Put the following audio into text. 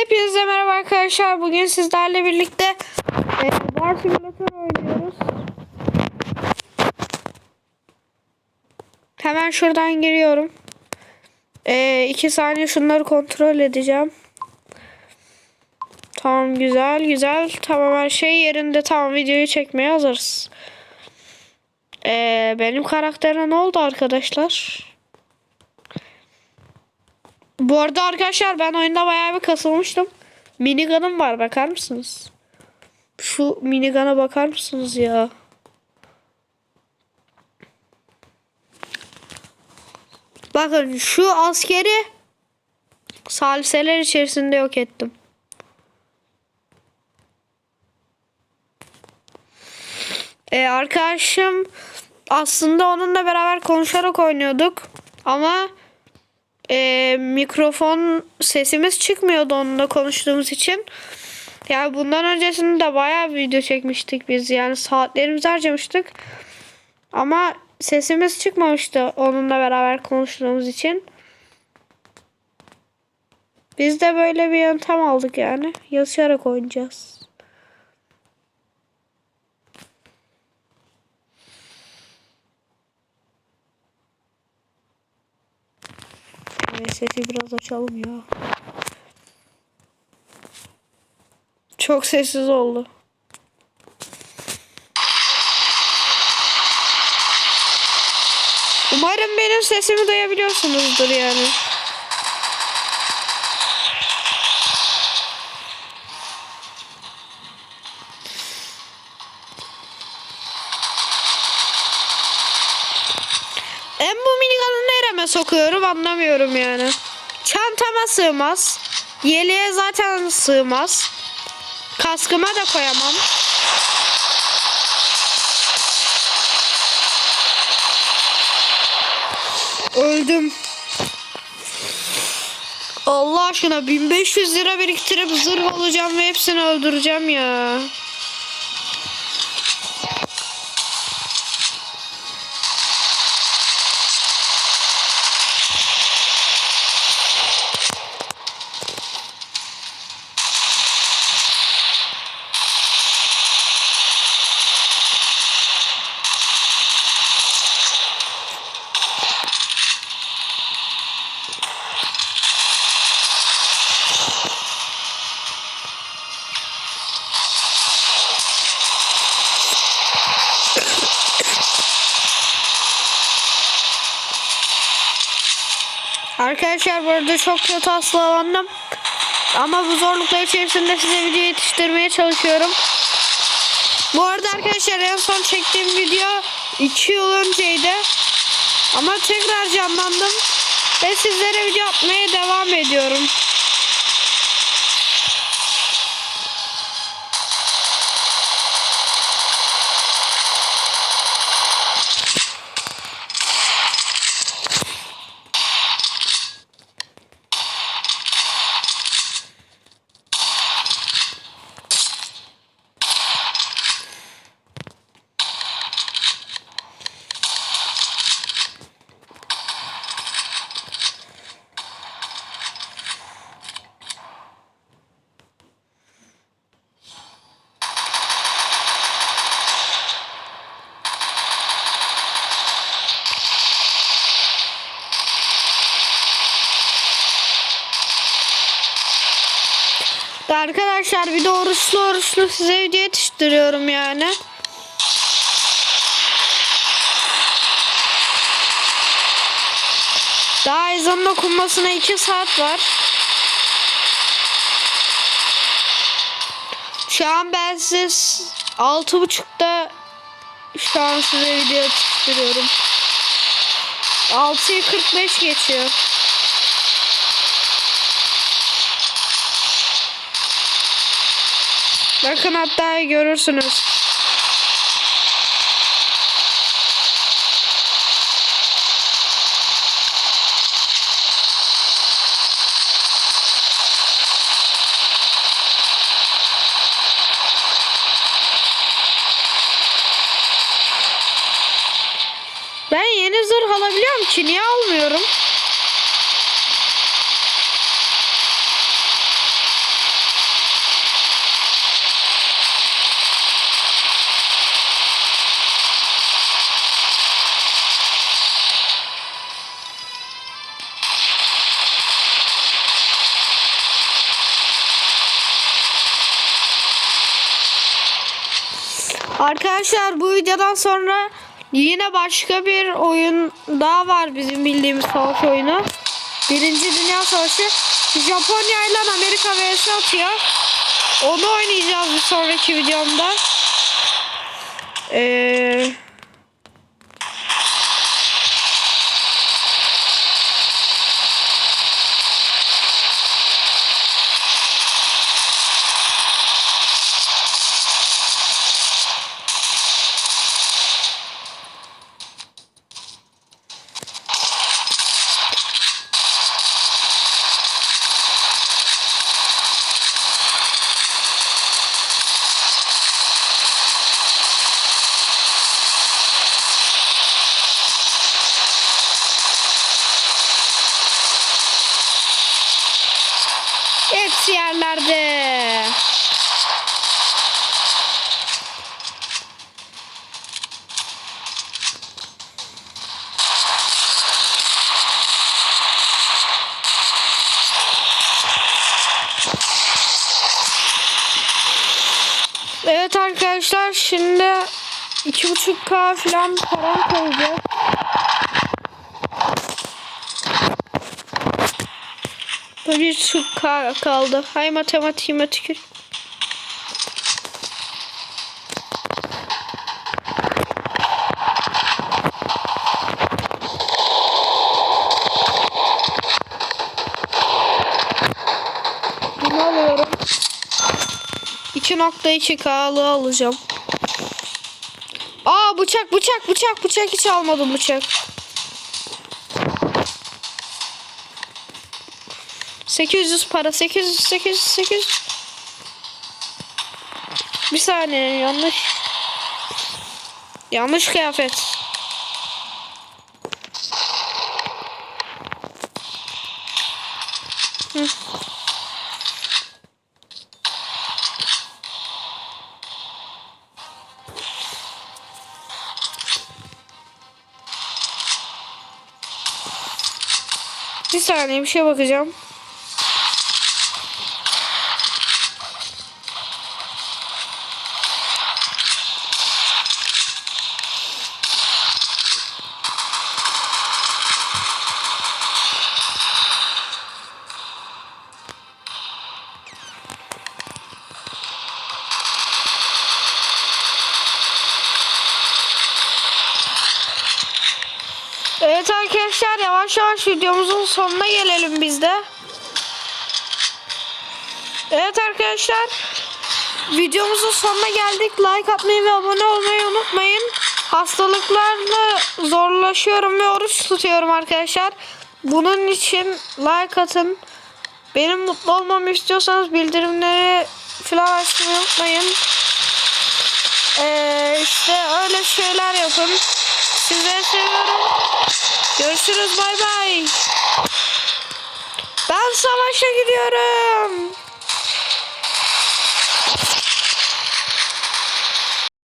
Hepinize merhaba arkadaşlar. Bugün sizlerle birlikte e, Bar Simulator oynuyoruz. Hemen şuradan giriyorum. E, iki saniye şunları kontrol edeceğim. Tamam güzel güzel. Tamam her şey yerinde. Tamam videoyu çekmeye hazırız. E, benim karaktere ne oldu arkadaşlar? Bu arada arkadaşlar ben oyunda bayağı bir kasılmıştım. Minigun'um var bakar mısınız? Şu minigun'a bakar mısınız ya? Bakın şu askeri saliseler içerisinde yok ettim. Ee, arkadaşım aslında onunla beraber konuşarak oynuyorduk. Ama e, mikrofon sesimiz çıkmıyordu onunla konuştuğumuz için. Yani bundan öncesinde de bayağı video çekmiştik biz. Yani saatlerimizi harcamıştık. Ama sesimiz çıkmamıştı onunla beraber konuştuğumuz için. Biz de böyle bir yöntem aldık yani. Yazışarak oynayacağız. Sesi biraz açalım ya. Çok sessiz oldu. Umarım benim sesimi duyabiliyorsunuzdur yani. Ben bu minigun'u nereme sokuyorum anlamıyorum yani. Çantama sığmaz. Yeleğe zaten sığmaz. Kaskıma da koyamam. Öldüm. Allah aşkına 1500 lira biriktirip zırh olacağım ve hepsini öldüreceğim ya. Arkadaşlar bu arada çok kötü hastalandım. Ama bu zorluklar içerisinde size video yetiştirmeye çalışıyorum. Bu arada arkadaşlar en son çektiğim video 2 yıl önceydi. Ama tekrar canlandım. Ve sizlere video atmaya devam ediyorum. Arkadaşlar bir de oruçlu size video yetiştiriyorum yani. Daha ezanın okunmasına 2 saat var. Şu an ben size altı buçukta şu an size video yetiştiriyorum. 6'yı 45 geçiyor. Bakın hatta görürsünüz. Ben yeni zırh alabiliyorum ki niye almıyorum? Arkadaşlar bu videodan sonra yine başka bir oyun daha var bizim bildiğimiz savaş oyunu. Birinci Dünya Savaşı. Japonya ile Amerika vs atıyor. Onu oynayacağız bir sonraki videomda. Eee... Hepsi yerlerde. Evet arkadaşlar şimdi 2.5k falan param koyacağız. Bir su ka- kaldı. Hay matematiğime tükür. Bunu alıyorum. 2.2 K'lı alacağım. Aa bıçak bıçak bıçak bıçak hiç almadım bıçak. 800 para 800 800 800 Bir saniye yanlış Yanlış kıyafet. Bir saniye bir şey bakacağım. Evet arkadaşlar yavaş yavaş videomuzun sonuna gelelim biz de. Evet arkadaşlar videomuzun sonuna geldik. Like atmayı ve abone olmayı unutmayın. Hastalıklarla zorlaşıyorum ve oruç tutuyorum arkadaşlar. Bunun için like atın. Benim mutlu olmamı istiyorsanız bildirimleri falan açmayı unutmayın. Ee, işte öyle şeyler yapın. Sizleri seviyorum. Görüşürüz bay bay. Ben savaşa gidiyorum.